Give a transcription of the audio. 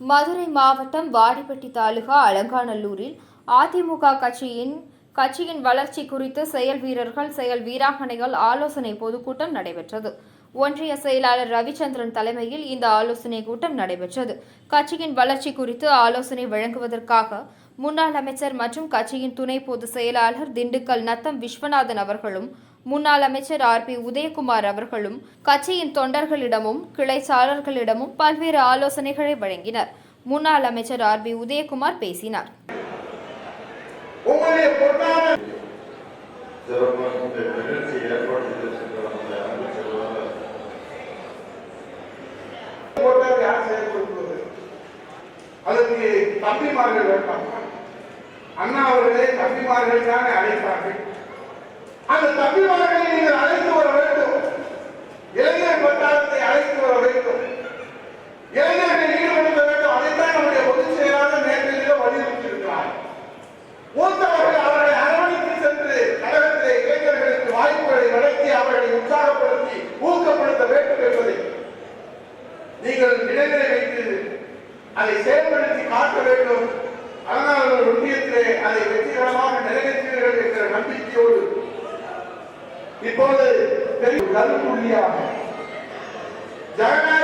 மதுரை மாவட்டம் வாடிப்பட்டி தாலுகா அலங்காநல்லூரில் அதிமுக கட்சியின் கட்சியின் வளர்ச்சி குறித்து செயல் வீரர்கள் செயல் வீராங்கனைகள் ஆலோசனை பொதுக்கூட்டம் நடைபெற்றது. ஒன்றிய செயலாளர் ரவிச்சந்திரன் தலைமையில் இந்த ஆலோசனை கூட்டம் நடைபெற்றது. கட்சியின் வளர்ச்சி குறித்து ஆலோசனை வழங்குவதற்காக முன்னாள் அமைச்சர் மற்றும் கட்சியின் துணை பொதுச் செயலாளர் திண்டுக்கல் நத்தம் விஸ்வநாதன் அவர்களும் முன்னாள் அமைச்சர் ஆர் பி உதயகுமார் அவர்களும் கட்சியின் தொண்டர்களிடமும் கிளைச்சாளர்களிடமும் பல்வேறு ஆலோசனைகளை வழங்கினர். முன்னாள் அமைச்சர் ஆர் பி உதயகுமார் பேசினார். உங்களுடைய பொருளாதார சிறப்பாக இந்த நிகழ்ச்சி ஏற்பாடு செய்திருக்கின்ற போட்டால் யார் செயல்படுத்துவது அதற்கு தம்பிமார்கள் வேண்டாமா அண்ணா அவர்களே தம்பிமார்கள் தானே அழைத்தார்கள் அந்த தம்பிமார்கள் நீங்கள் நினைவிலை வைத்து அதை செயல்படுத்தி காட்ட வேண்டும். அதனால் ஒரு ஒன்றியத்திலே அதை வெற்றிகரமாக நிறைவேற்றுவீர்கள் என்கிற நம்பிக்கையோடு இப்போது பெரிய கருப்புள்ளியாக ஜனநாயக